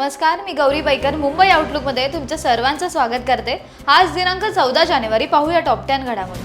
नमस्कार मी गौरी बैकर मुंबई आउटलुकमध्ये तुमचं सर्वांचं स्वागत करते. आज दिनांक चौदा जानेवारी पाहूया टॉप टेन घडामोडी.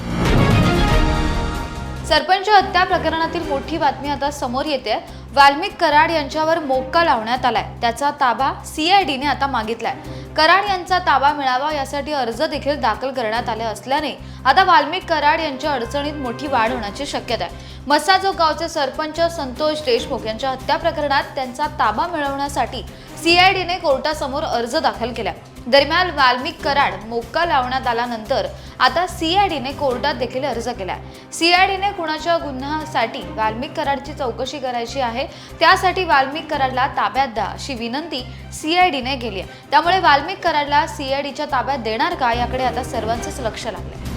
सरपंच हत्या प्रकरणातील मोठी बातमी आता समोर येते. वाल्मिक कराड यांच्यावर मोक्का लावण्यात आलाय. त्याचा ताबा सीआयडीने आता मागितलाय. कराड यांचा ताबा मिळावा यासाठी अर्ज देखील दाखल करण्यात आले असल्याने आता वाल्मिक कराड यांच्या अडचणीत मोठी वाढ होण्याची शक्यता आहे. मसाजो गावचे सरपंच संतोष देशमुख यांच्या हत्या प्रकरणात त्यांचा ताबा मिळवण्यासाठी सीआयडीने कोर्टासमोर अर्ज दाखल केला. दरम्यान वाल्मिक कराड मोक्का लावण्यात आल्यानंतर आता सीआयडीने कोर्टात देखील अर्ज केला. सीआयडीने कुणाच्या गुन्ह्यासाठी वाल्मिक कराडची चौकशी करायची आहे त्यासाठी वाल्मिक कराडला ताब्यात द्या अशी विनंती सीआयडीने केली आहे. त्यामुळे वाल्मिक कराडला सीआयडीच्या ताब्यात देणार का? याकडे आता सर्वांचंच लक्ष लागलंय.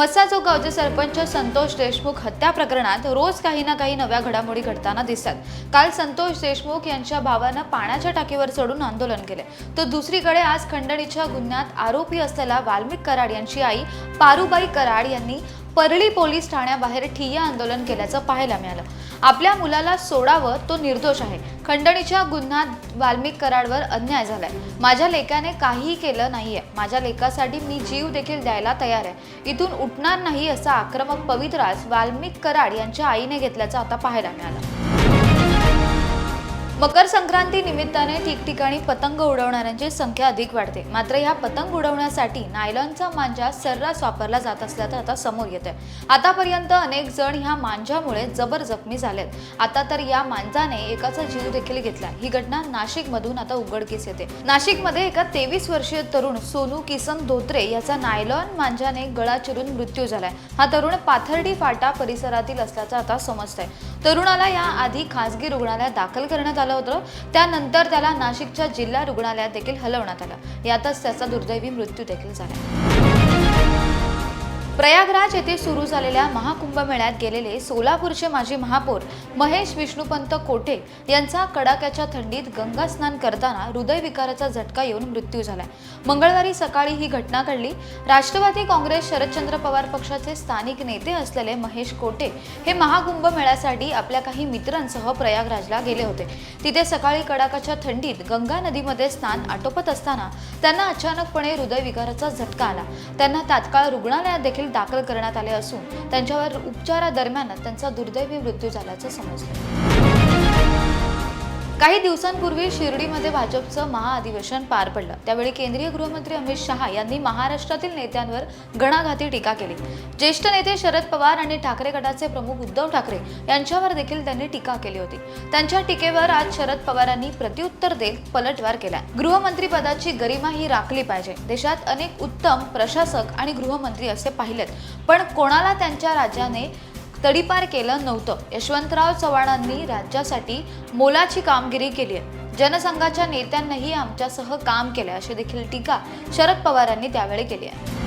मस्साचोक गावचे सरपंच संतोष देशमुख हत्या प्रकरणात रोज काही ना काही नव्या घडामोडी घडताना दिसतात. काल संतोष देशमुख यांच्या भावानं पाण्याच्या टाकीवर चढून आंदोलन केले. तर दुसरीकडे आज खंडणीच्या गुन्ह्यात आरोपी असलेला वाल्मिक कराड यांची आई पारुबाई कराड यांनी परळी पोलीस ठाण्याबाहेर ठिय्या आंदोलन केल्याचं पाहायला मिळालं. आपल्या मुलाला सोडावं तो निर्दोष आहे. खंडणीच्या गुन्ह्यात वाल्मिक कराडवर अन्याय झालाय. माझ्या लेकाने काहीही केलं नाहीये. माझ्या लेकासाठी मी जीव देखील द्यायला तयार आहे. इथून उठणार नाही असा आक्रमक पवित्रास वाल्मिक कराड यांच्या आईने घेतल्याचं आता पाहायला मिळालं. मकर संक्रांती निमित्ताने ठिकठिकाणी पतंग उडवणाऱ्यांची संख्या अधिक वाढते. मात्र ह्या पतंग उडवण्यासाठी नायलॉनचा मांजा सर्रास वापरला जात असल्याचं आता समोर येत आहे आतापर्यंत अनेक जण ह्या मांजामुळे जबर जखमी झालेत. आता तर या मांजाने एकाचा जीव देखील घेतला. ही घटना नाशिकमधून आता उघडकीस येते. नाशिकमध्ये एका तेवीस वर्षीय तरुण सोनू किसन धोत्रे याचा नायलॉन मांजाने गळा चिरून मृत्यू झालाय. हा तरुण पाथर्डी फाटा परिसरातील असल्याचं आता समजतंय. तरुणाला या आधी खासगी रुग्णालयात दाखल करण्यात आलं आलं होतं. त्यानंतर त्याला नाशिकच्या जिल्हा रुग्णालयात देखील हलवण्यात आलं. यातच त्याचा दुर्दैवी मृत्यू देखील झाला. प्रयागराज येथे सुरू झालेल्या महाकुंभमेळ्यात गेलेले सोलापूरचे माजी महापौर महेश विष्णुपंत कोठे यांचा कडाक्याच्या थंडीत गंगा स्नान करताना हृदयविकाराचा झटका येऊन मृत्यू झालाय. मंगळवारी सकाळी ही घटना घडली. राष्ट्रवादी काँग्रेस शरदचंद्र पवार पक्षाचे स्थानिक नेते असलेले महेश कोटे हे महाकुंभ मेळ्यासाठी आपल्या काही मित्रांसह प्रयागराजला गेले होते. तिथे सकाळी कडाकाच्या थंडीत गंगा नदीमध्ये स्नान आटोपत असताना त्यांना अचानकपणे हृदयविकाराचा झटका आला. त्यांना तात्काळ रुग्णालयात देखील दाखल करण्यात आले असून त्यांच्यावर उपचारादरम्यान त्यांचा दुर्दैवी मृत्यू झाल्याचं समजलं काही दिवसांपूर्वी शिर्डीमध्ये भाजपचं महाअधिवेशन पार पडलं. त्यावेळी केंद्रीय गृहमंत्री अमित शहा यांनी महाराष्ट्रातील नेत्यांवर घणाघाती टीका केली. ज्येष्ठ नेते शरद पवार आणि ठाकरे गटाचे प्रमुख उद्धव ठाकरे यांच्यावर देखील त्यांनी टीका केली होती. त्यांच्या टीकेवर आज शरद पवारांनी प्रत्युत्तर देत पलटवार केला गृहमंत्री पदाची गरिमा ही राखली पाहिजे. देशात अनेक उत्तम प्रशासक आणि गृहमंत्री असे पाहिलेत. पण कोणाला त्यांच्या राज्याने तडीपार केलं नव्हतं. यशवंतराव चव्हाणांनी राज्यासाठी मोलाची कामगिरी केली आहे. जनसंघाच्या नेत्यांनाही आमच्यासह काम केलंय अशी देखील टीका शरद पवारांनी त्यावेळी केली आहे.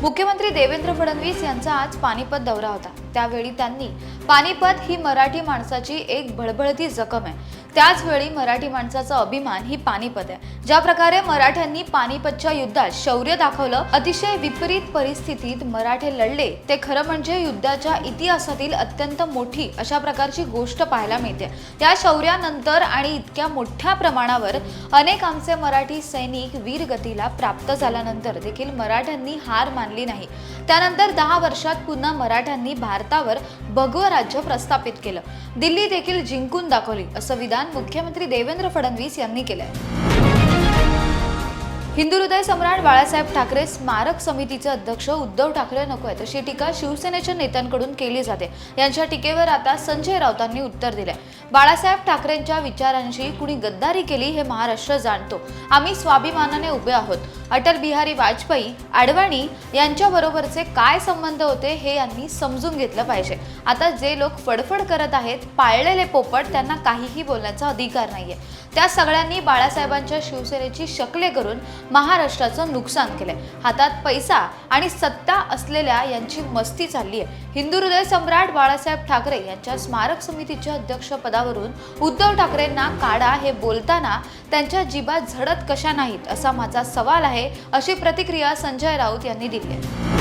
मुख्यमंत्री देवेंद्र फडणवीस यांचा आज पानिपत दौरा होता. त्यावेळी त्यांनी पानिपत ही मराठी माणसाची एक भळभळती जखम आहे. त्याच वेळी मराठी माणसाचा अभिमान ही पानिपत आहे. ज्या प्रकारे मराठ्यांनी पानिपतच्या युद्धात शौर्य दाखवलं अतिशय विपरीत परिस्थितीत मराठे लढले ते खरं म्हणजे युद्धाच्या इतिहासातील अत्यंत मोठी अशा प्रकारची गोष्ट पाहायला मिळते. त्या शौर्यानंतर आणि इतक्या मोठ्या प्रमाणावर अनेक आमचे मराठी सैनिक वीरगतीला प्राप्त झाल्यानंतर देखील मराठ्यांनी हार मानली नाही. त्यानंतर दहा वर्षात पुन्हा मराठ्यांनी भारत भारतावर भगवं राज्य प्रस्थापित केलं. दिल्ली देखील जिंकून दाखवली असं विधान मुख्यमंत्री देवेंद्र फडणवीस यांनी केलंय. हिंदू हृदय सम्राट बाळासाहेब ठाकरे स्मारक समितीचे अध्यक्ष उद्धव ठाकरे नको आहेत. अशी टीका शिवसेनेच्या नेत्यांकडून केली जाते. यांच्या टीकेवर आता संजय राऊतांनी उत्तर दिले बाळासाहेब ठाकरेंच्या विचारांशी कुणी गद्दारी केली हे महाराष्ट्र जाणतो. आम्ही स्वाभिमानाने उभे आहोत. अटल बिहारी वाजपेयी आडवाणी यांच्याबरोबरचे काय संबंध होते हे यांनी समजून घेतलं पाहिजे. आता जे लोक फडफड करत आहेत पाळलेले पोपट त्यांना काहीही बोलण्याचा अधिकार नाहीये. त्या सगळ्यांनी बाळासाहेबांच्या शिवसेनेची शकले करून महाराष्ट्राचं नुकसान केलंय. हातात पैसा आणि सत्ता असलेल्या यांची मस्ती चालली आहे. हिंदू हृदय सम्राट बाळासाहेब ठाकरे यांच्या स्मारक समितीच्या अध्यक्षपदावरून उद्धव ठाकरेंना काढा हे बोलताना त्यांच्या जीवात झडत कशा नाहीत असा माझा सवाल आहे अशी प्रतिक्रिया संजय राऊत यांनी दिली आहे.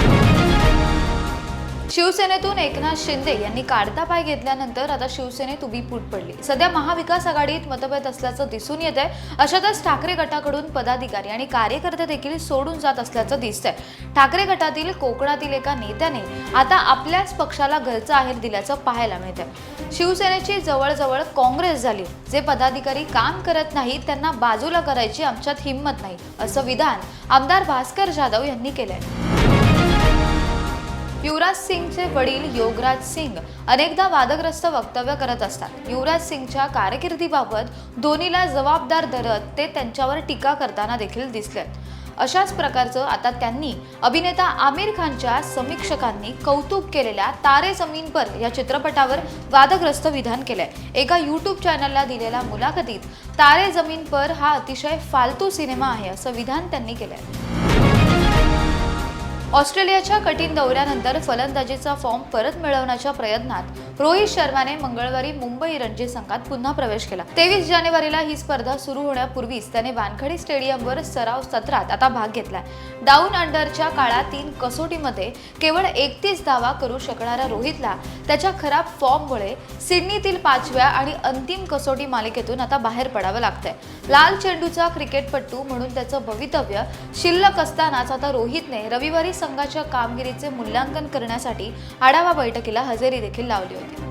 शिवसेनेतून एकनाथ शिंदे यांनी काढता पाय घेतल्यानंतर आता शिवसेनेत उभी फूट पडली. सध्या महाविकास आघाडीत मतभेद असल्याचं दिसून येत आहे अशातच ठाकरे गटाकडून पदाधिकारी आणि कार्यकर्ते देखील सोडून जात असल्याचं दिसतंय. ठाकरे गटातील कोकणातील एका नेत्याने आता आपल्याच पक्षाला घरचा आहेर दिल्याचं पाहायला मिळतंय. शिवसेनेची जवळजवळ काँग्रेस झाली. जे पदाधिकारी काम करत नाहीत त्यांना बाजूला करायची आमच्यात हिंमत नाही असं विधान आमदार भास्कर जाधव यांनी केलंय. युवराज सिंगचे वडील योगराज सिंग अनेकदा वादग्रस्त वक्तव्य करत असतात. युवराज सिंगच्या कारकिर्दीबाबत धोनीला जबाबदार धरत ते त्यांच्यावर टीका करताना देखील दिसले अशाच प्रकारचं आता त्यांनी अभिनेता आमिर खानच्या समीक्षकांनी कौतुक केलेल्या तारे जमीन पर या चित्रपटावर वादग्रस्त विधान केलंय. एका युट्यूब चॅनलला दिलेल्या मुलाखतीत तारे जमीन पर हा अतिशय फालतू सिनेमा आहे असं विधान त्यांनी केलंय. ऑस्ट्रेलियाच्या कठीण दौऱ्यानंतर फलंदाजीचा फॉर्म परत मिळवण्याच्या प्रयत्नात रोहित शर्माने मंगळवारी मुंबई रणजी संघात पुन्हा प्रवेश केला. तेवीस जानेवारीला ही स्पर्धा सुरू होण्यापूर्वीच त्याने वानखडी स्टेडियमवर सराव सत्रात आता भाग घेतलाय. डाऊन अंडरच्या काळात तीन कसोटीमध्ये केवळ एकतीस धावा करू शकणाऱ्या रोहितला त्याच्या खराब फॉर्ममुळे सिडनीतील पाचव्या आणि अंतिम कसोटी मालिकेतून आता बाहेर पडावं लागतंय. लाल चेंडूचा क्रिकेटपट्टू म्हणून त्याचं भवितव्य शिल्लक असतानाच आता रोहितने रविवारी संघाच्या कामगिरीचे मूल्यांकन करण्यासाठी आढावा बैठकीला हजेरी देखील लावली होती.